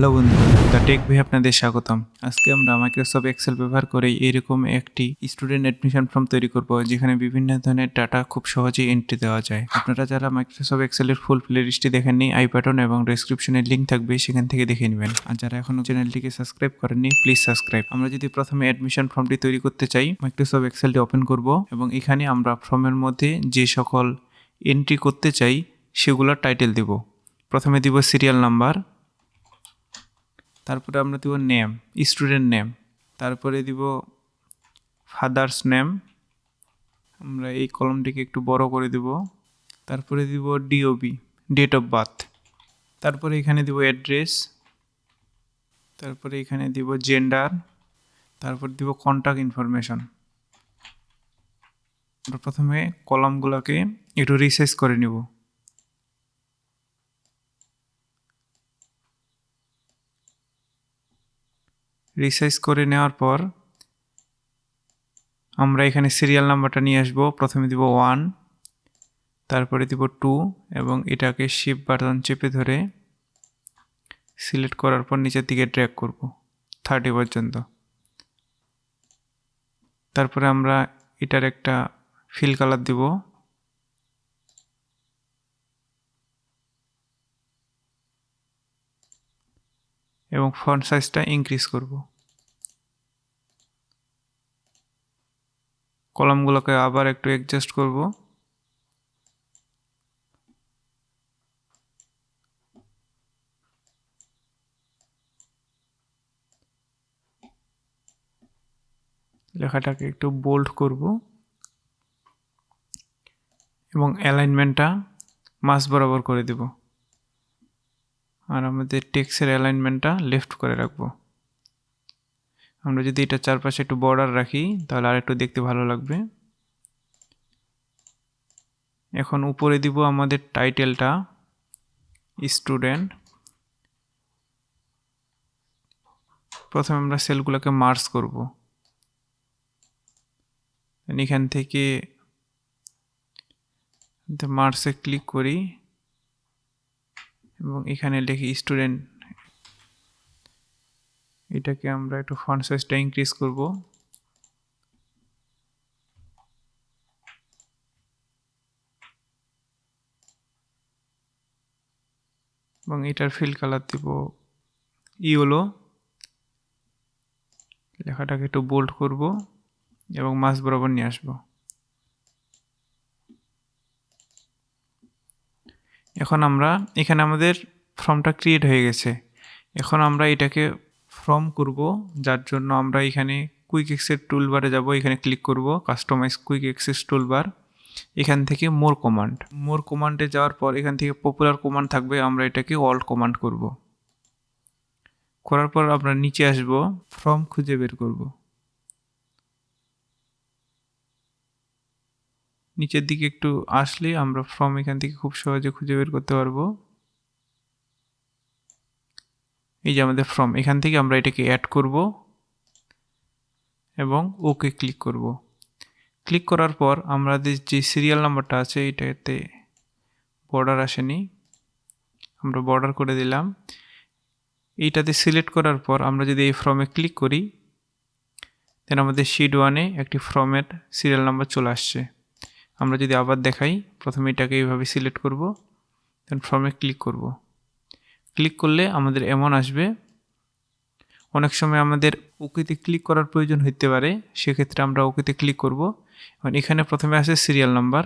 Hello বন্ধু, the take V আপনাদের স্বাগতম। আজকে আমরা মাইক্রোসফট এক্সেল ব্যবহার করে এরকম একটি স্টুডেন্ট অ্যাডমিশন ফর্ম তৈরি করব, যেখানে বিভিন্ন ধরনের ডাটা খুব সহজেই এন্ট্রি দেওয়া যায়। আপনারা যারা মাইক্রোসফট এক্সেলের ফুল প্লে লিস্টটি দেখেননি আই বাটন এবং ডেসক্রিপশনে লিঙ্ক থাকবে, সেখান থেকে দেখে নেবেন। আর যারা এখনও চ্যানেলটিকে সাবস্ক্রাইব করেননি প্লিজ সাবস্ক্রাইব আমরা যদি প্রথমে অ্যাডমিশন ফর্মটি তৈরি করতে চাই মাইক্রোসফট এক্সেলটি ওপেন করব এবং এখানে আমরা ফর্মের মধ্যে যে সকল এন্ট্রি করতে চাই, সেগুলোর টাইটেল দেব। প্রথমে দিব সিরিয়াল নাম্বার তারপরে আমরা দিব নেম স্টুডেন্ট নেম তারপরে দিব ফাদার্স নেম আমরা এই কলমটিকে একটু বড় করে দিব, তারপরে দিব ডিওবি ডেট অফ বার্থ তারপরে এখানে দিব অ্যাড্রেস তারপরে এখানে দিব জেন্ডার তারপর দিব কন্ট্যাক্ট ইনফরমেশন প্রথমে কলামগুলোকে একটু রিসাইজ করে নিব। রিসাইজ করে নেওয়ার পর আমরা এখানে সিরিয়াল নাম্বারটা নিয়ে আসব। প্রথমে দিব ওয়ান তারপরে দিব টু এবং এটাকে শিপ বাটন চেপে ধরে সিলেক্ট করার পর নিচের দিকে ড্র্যাগ করব থার্টি পর্যন্ত। তারপরে আমরা এটার একটা ফিল কালার দিব। এবং ফন্ট সাইজটা ইনক্রিজ করব। কলামগুলোকে আবার একটু অ্যাডজাস্ট করব। লেখাটাকে একটু বোল্ড করব। এবং অ্যালাইনমেন্টটা মাস বরাবর করে দেব। আর আমাদের টেক্সের অ্যালাইনমেন্টটা লেফট করে রাখব। আমরা যদি এটা চারপাশে একটু বর্ডার রাখি, তাহলে আর একটু দেখতে ভালো লাগবে। এখন উপরে দিব আমাদের টাইটেলটা স্টুডেন্ট প্রথমে আমরা সেলগুলোকে মার্স করব। এখান থেকে মার্সে ক্লিক করি। এবং এখানে লিখি স্টুডেন্ট এটাকে আমরা একটু ফন্ট সাইজটা ইনক্রিজ করব। এবং এটার ফিল কালার দিব ইওলো লেখাটাকে একটু বোল্ড করব এবং মাস বরাবর নিয়ে আসব। এখন আমরা, এখানে আমাদের ফর্মটা ক্রিয়েট হয়ে গেছে। এখন আমরা এটাকে ফর্ম করব, যার জন্য আমরা এখানে কুইক এক্সের টুলবারে যাব। এখানে ক্লিক করব কাস্টমাইজ কুইক এক্সেস টুলবার এখান থেকে মোর কমান্ড মোর কমান্ডে যাওয়ার পর এখান থেকে পপুলার কমান্ড থাকবে, আমরা এটাকে অল্ট কমান্ড করব। করার পর আমরা নিচে আসব ফর্ম খুঁজে বের করব। নিচের দিকে একটু আসলে আমরা ফর্ম এখান থেকে খুব সহজে খুঁজে বের করতে পারব। এই যে আমাদের ফর্ম এখান থেকে আমরা এটাকে অ্যাড করব এবং ওকে ক্লিক করব। ক্লিক করার পর আমাদের যে সিরিয়াল নাম্বারটা আছে, এটাতে বর্ডার আসেনি। আমরা বর্ডার করে দিলাম। এইটাতে সিলেক্ট করার পর আমরা যদি এই ফর্মে ক্লিক করি দেন আমাদের শিড ওয়ানে একটি ফর্মের সিরিয়াল নাম্বার চলে আসছে। আমরা যদি আবার দেখাই, প্রথমে এটাকে এইভাবে সিলেক্ট করব দেন ফর্মে ক্লিক করব। ক্লিক করলে আমাদের এমন আসবে, অনেক সময় আমাদের ওকেতে ক্লিক করার প্রয়োজন হইতে পারে, সেক্ষেত্রে আমরা ওকেতে ক্লিক করব। এবং এখানে প্রথমে আসে সিরিয়াল নাম্বার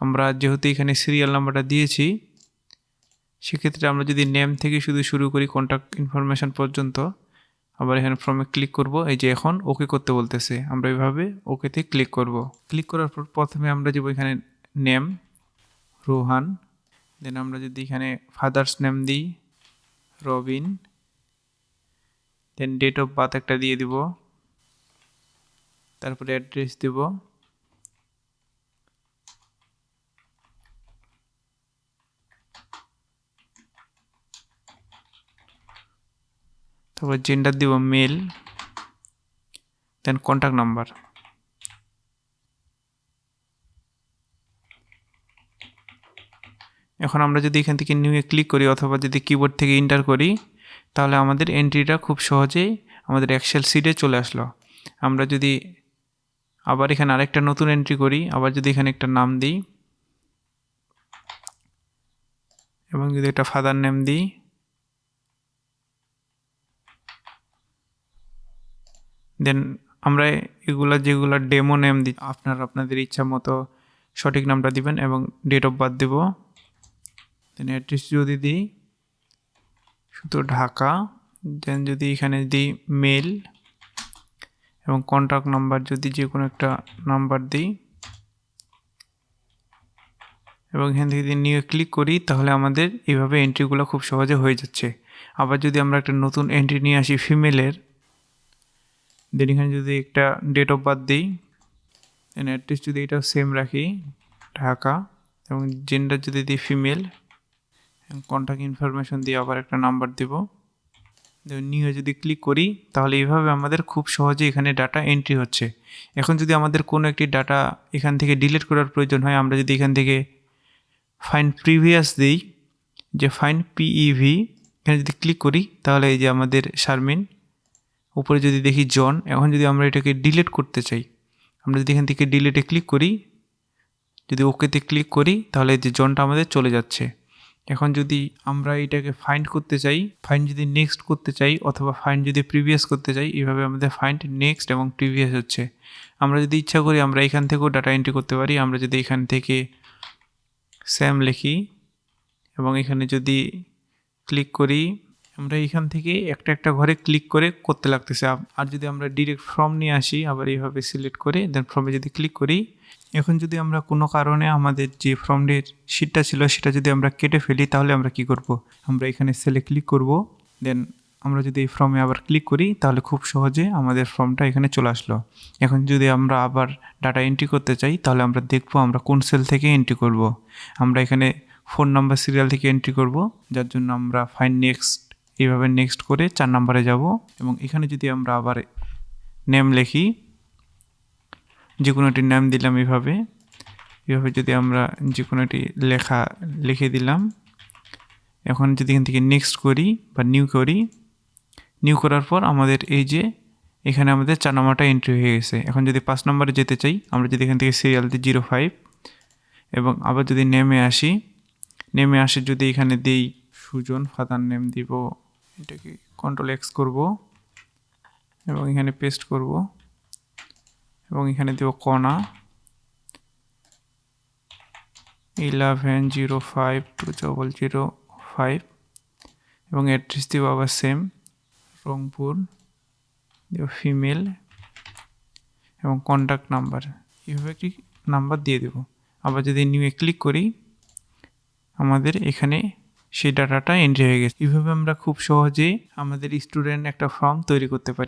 আমরা যেহেতু এখানে সিরিয়াল নাম্বারটা দিয়েছি, সেক্ষেত্রে আমরা যদি নেম থেকে শুধু শুরু করি কন্ট্যাক্ট ইনফরমেশান পর্যন্ত আবার এখানে ফর্মে ক্লিক করব, এই যে এখন ওকে করতে বলতেছে। আমরা এইভাবে ওকেতে ক্লিক করব। ক্লিক করার পর প্রথমে আমরা যাব এখানে নেম রোহান। দেন আমরা যদি এখানে ফাদার্স নেম দিই, Robin. Then date of birth একটা দিয়ে দিব। তারপরে অ্যাড্রেস দিব। তারপর জেন্ডার দিব মেল দেন কন্ট্যাক্ট নাম্বার এখন আমরা যদি এখান থেকে নিউয়ে ক্লিক করি অথবা যদি কিবোর্ড থেকে এন্টার করি, তাহলে আমাদের এন্ট্রিটা খুব সহজেই আমাদের এক্সেল সিটে চলে আসলো। আমরা যদি আবার এখানে আরেকটা নতুন এন্ট্রি করি, আবার যদি এখানে একটা নাম দিই, এবং যদি একটা ফাদার নেম দিই দেন আমরা এগুলা যেগুলা ডেমো নেম দিই আপনার আপনাদের ইচ্ছা মতো সঠিক নামটা দিবেন এবং ডেট অফ বার্থ দেব। দেন অ্যাড্রেস যদি দিই, শুধু ঢাকা। দেন যদি এখানে দিই মেল এবং কন্ট্যাক্ট নাম্বার যদি যে কোনো একটা নাম্বার দিই, এবং এখান থেকে যদি নিয়ে ক্লিক করি, তাহলে আমাদের এইভাবে এন্ট্রিগুলো খুব সহজে হয়ে যাচ্ছে। আবার যদি আমরা একটা নতুন এন্ট্রি নিয়ে আসি ফিমেলের দেন এখানে যদি একটা ডেট অফ বার্থ দিই দেন অ্যাড্রেস যদি এটা সেম রাখি, ঢাকা, এবং জেন্ডার যদি দিই ফিমেল কন্ট্যাক্ট ইনফরমেশন দিয়ে আবার একটা নাম্বার দেব। নিয়ে যদি ক্লিক করি, তাহলে এইভাবে আমাদের খুব সহজে এখানে ডাটা এন্ট্রি হচ্ছে। এখন যদি আমাদের কোনো একটি ডাটা এখান থেকে ডিলিট করার প্রয়োজন হয়, আমরা যদি এখান থেকে ফাইন প্রিভিয়াস দিই, যে ফাইন পিইভি এখানে যদি ক্লিক করি, তাহলে এই যে আমাদের শারমিন উপরে যদি দেখি জন, এখন যদি আমরা এটাকে ডিলিট করতে চাই, আমরা যদি এখান থেকে ডিলিটে ক্লিক করি, যদি ওকেতে ক্লিক করি, তাহলে যে জনটা আমাদের চলে যাচ্ছে। এখন যদি আমরা এটাকে ফাইন্ড করতে চাই ফাইন্ড যদি নেক্সট করতে চাই, অথবা ফাইন্ড যদি প্রিভিয়াস করতে চাই এইভাবে আমাদের ফাইন্ড নেক্সট এবং প্রিভিয়াস হচ্ছে। আমরা যদি ইচ্ছা করি আমরা এখান থেকেও ডাটা এন্ট্রি করতে পারি, আমরা যদি এখান থেকে স্যাম লিখি, এবং এখানে যদি ক্লিক করি আমরা এখান থেকে একটা একটা ঘরে ক্লিক করে করতে লাগতেছে। আর যদি আমরা ডিরেক্ট ফর্ম নিয়ে আসি, আবার এইভাবে সিলেক্ট করে দেন ফর্মে যদি ক্লিক করি, এখন যদি আমরা কোনো কারণে আমাদের যে ফর্মের শিটটা ছিল, সেটা যদি আমরা কেটে ফেলি, তাহলে আমরা কি করব? আমরা এখানে সেলে ক্লিক করব দেন আমরা যদি এই ফর্মে আবার ক্লিক করি, তাহলে খুব সহজে আমাদের ফর্মটা এখানে চলে আসলো। এখন যদি আমরা আবার ডাটা এন্ট্রি করতে চাই, তাহলে আমরা দেখব আমরা কোন সেল থেকে এন্ট্রি করব। আমরা এখানে ফোন নাম্বার সিরিয়াল থেকে এন্ট্রি করব, যার জন্য আমরা ফাইন নেক্সট এইভাবে নেক্সট করে চার নাম্বারে যাব এবং এখানে যদি আমরা আবার নেম লিখি যে কোনো একটি নাম দিলাম এইভাবে এইভাবে যদি আমরা যে কোনো একটি লেখা লিখে দিলাম, এখন যদি এখান থেকে নেক্সট করি বা নিউ করি নিউ করার পর আমাদের এই যে এখানে আমাদের চার নাম্বারটা এন্ট্রি হয়ে গেছে। এখন যদি পাঁচ নম্বরে যেতে চাই, আমরা যদি এখান থেকে সিরিয়াল দিই জিরো ফাইভ এবং আবার যদি নেমে আসি নেমে আসে যদি এখানে দিই সুজন ফাদার নেম দিব। এটাকে কন্ট্রোল এক্স করব এবং এখানে পেস্ট করব এবং এখানে দেব কণা eleven zero five two double zero five এবং অ্যাড্রেস দিব আবার সেম রংপুর, দেব ফিমেল এবং কন্ট্যাক্ট নাম্বার এইভাবে একটি নাম্বার দিয়ে দেব। আবার যদি নিউয়ে ক্লিক করি, আমাদের এখানে সেই ডাটাটা এন্ট্রি হয়ে গেছে। এইভাবে আমরা খুব সহজেই আমাদের স্টুডেন্ট একটা ফর্ম তৈরি করতে পারি।